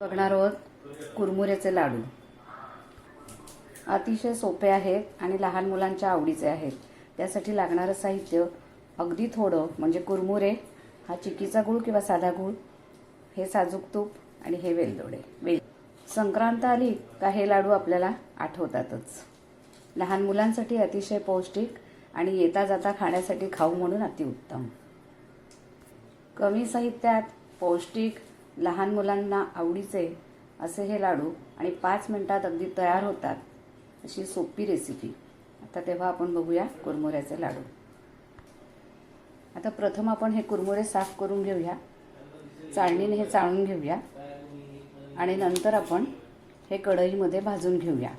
बघणार आहोत कुरमुऱ्याचे लाडू. अतिशय सोपे आहेत आणि लहान मुलांच्या आवडीचे आहेत. त्यासाठी लागणारं साहित्य अगदी थोडं म्हणजे कुरमुरे हा चिकीचा गूळ किंवा साधा गूळ हे साजूक तूप आणि हे वेलदोडे. वेल संक्रांत आली का हे लाडू आपल्याला आठवतातच. लहान मुलांसाठी अतिशय पौष्टिक आणि येता जाता खाण्यासाठी खाऊ म्हणून अतिउत्तम. कमी साहित्यात पौष्टिक लहान मुलांना आवडीचे असे हे लाडू आणि पाच मिनिटात अगदी तयार होतात अशी सोपी रेसिपी आता तेव्हा आपण बघूया कुरमुऱ्याचे लाडू. आता प्रथम आपण हे कुरमुरे साफ करून घेऊया. चाळणीने हे चाळून घेऊया. आणि नंतर आपण हे कढईमध्ये भाजून घेऊया.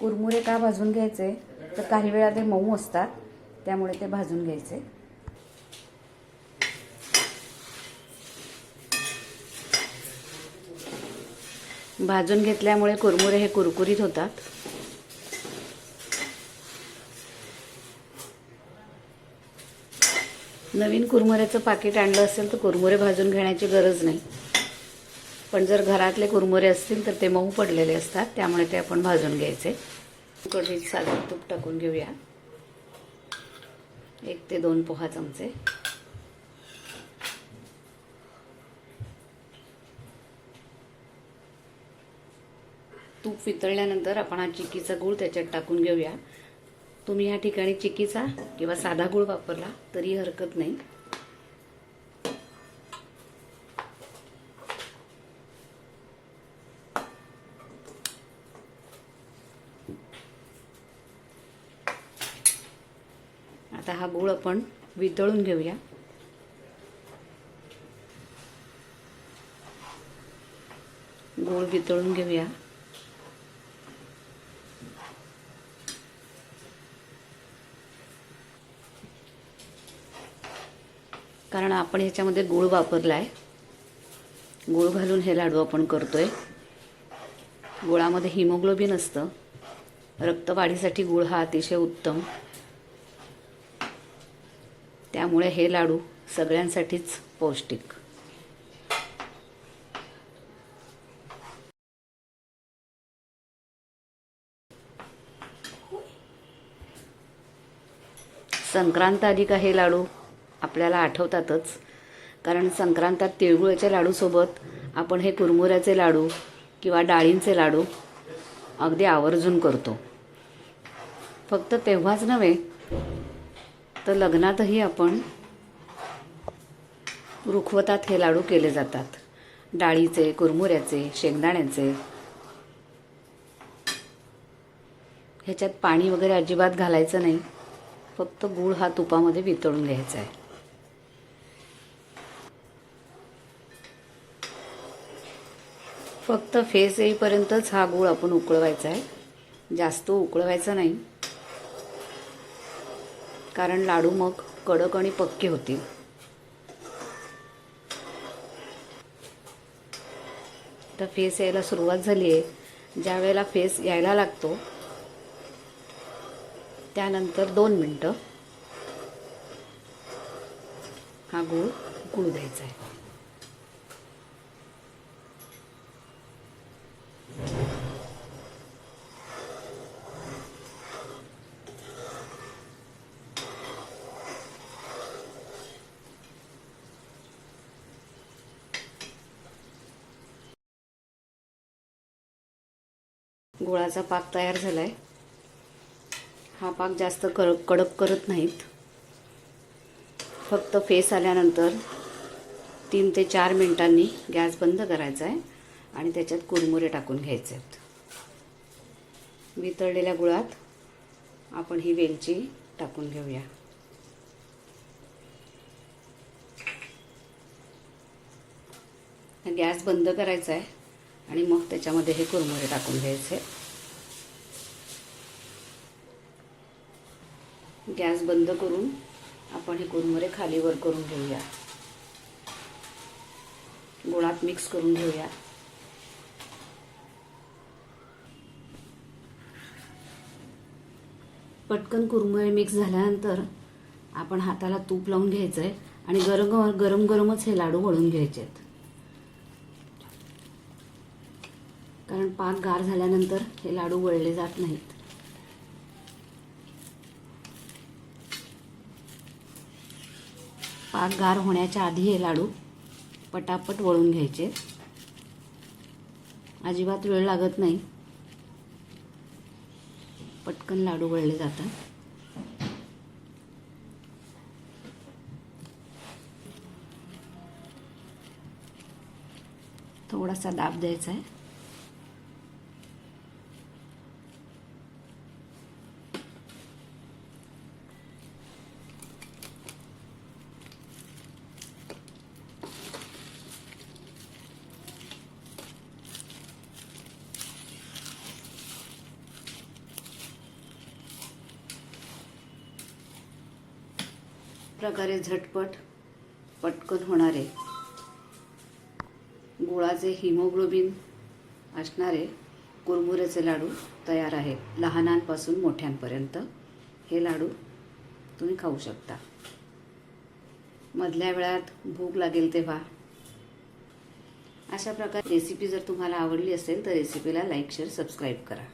कुरमुरे का भाजून घ्यायचे? तर काही वेळा ते मऊ असतात त्यामुळे ते भाजून घ्यायचे. भाजून घेतल्यामुळे कुरमुरे हे कुरकुरीत होतात. नवीन कुरमुऱ्याचं पाकिट आणलं असेल तर कुरमुरे भाजून घेण्याची गरज नाही. पण जर घरातले कुरमुरे असतील तर ते मऊ पडलेले असतात त्यामुळे ते आपण भाजून घ्यायचे. कढीत साधं तूप टाकून घेऊया. एक ते दोन पोहा चमचे. वितळल्यानंतर आपण हा चिकीचा गूळ त्याच्यात टाकून घेऊया. तुम्ही या ठिकाणी चिकीचा किंवा साधा गूळ वापरला तरी हरकत नाही. आता हा गूळ आपण वितळून घेऊया. गूळ वितळून घेऊया. कारण आपण ह्याच्यामध्ये गूळ वापरला आहे गूळ घालून हे लाडू आपण करतो आहे गुळामध्ये हिमोग्लोबिन असतं. रक्तवाढीसाठी गुळ हा अतिशय उत्तम. त्यामुळे हे लाडू सगळ्यांसाठीच पौष्टिक. संक्रांत आली का हे लाडू? आपल्याला आठवतातच. कारण संक्रांतात तिळगुळाच्या लाडूसोबत आपण हे कुरमुऱ्याचे लाडू किंवा डाळींचे लाडू अगदी आवर्जून करतो. फक्त तेव्हाच नव्हे तर लग्नातही आपण रुखवतात हे लाडू केले जातात. डाळीचे कुरमुऱ्याचे शेंगदाण्याचे. ह्याच्यात पाणी वगैरे अजिबात घालायचं नाही. फक्त गूळ हा तुपामध्ये वितळून घ्यायचा आहे. फक्त फेस येईपर्यंतच हा गूळ आपण उकळवायचा आहे. जास्त उकळवायचा नाही. कारण लाडू मग कडक आणि पक्के होतील. तर फेस यायला सुरुवात झाली आहे. ज्या वेळेला फेस यायला लागतो त्यानंतर दोन मिनटं हा गूळ उकळू द्यायचा आहे. गुळाचा पाक तयार झाला आहे हा पाक जास्त कर कडक करत नाहीत. फक्त फेस आल्यानंतर तीन ते चार मिनिटांनी गॅस बंद करायचा आहे आणि त्याच्यात कुरमुरे टाकून घ्यायचे आहेत वितळलेल्या गुळात आपण ही वेलची टाकून घेऊया. गॅस बंद करायचा आहे आणि मग त्याच्यामध्ये हे कुरमुरे टाकून घ्यायचे. गॅस बंद करून आपण हे कुरमुरे खाली वर करून घेऊया. गुळात मिक्स करून घेऊया. पटकन कुरमुरे मिक्स झाल्यानंतर आपण हाताला तूप लावून घ्यायचं आहे आणि गरम गरम गरमच हे लाडू वळून घ्यायचे आहेत कारण पाक गार झाल्यानंतर हे लाडू वळले जात नाहीत. पाक गार होण्याच्या आधी हे लाडू पटापट वळून घ्यायचे. अजिबात वेळ लागत नाही. पटकन लाडू वळले जातात. थोडासा दाब द्यायचा आहे. प्रकारे झटपट पटकन होणारे गुळाचे हिमोग्लोबिन असणारे कुरमुऱ्याचे लाडू तयार आहेत. लहानांपासून मोठ्यांपर्यंत हे लाडू तुम्ही खाऊ शकता. मधल्या वेळात भूक लागेल तेव्हा. अशा प्रकारे रेसिपी जर तुम्हाला आवडली असेल तर रेसिपीला लाईक शेअर सबस्क्राईब करा.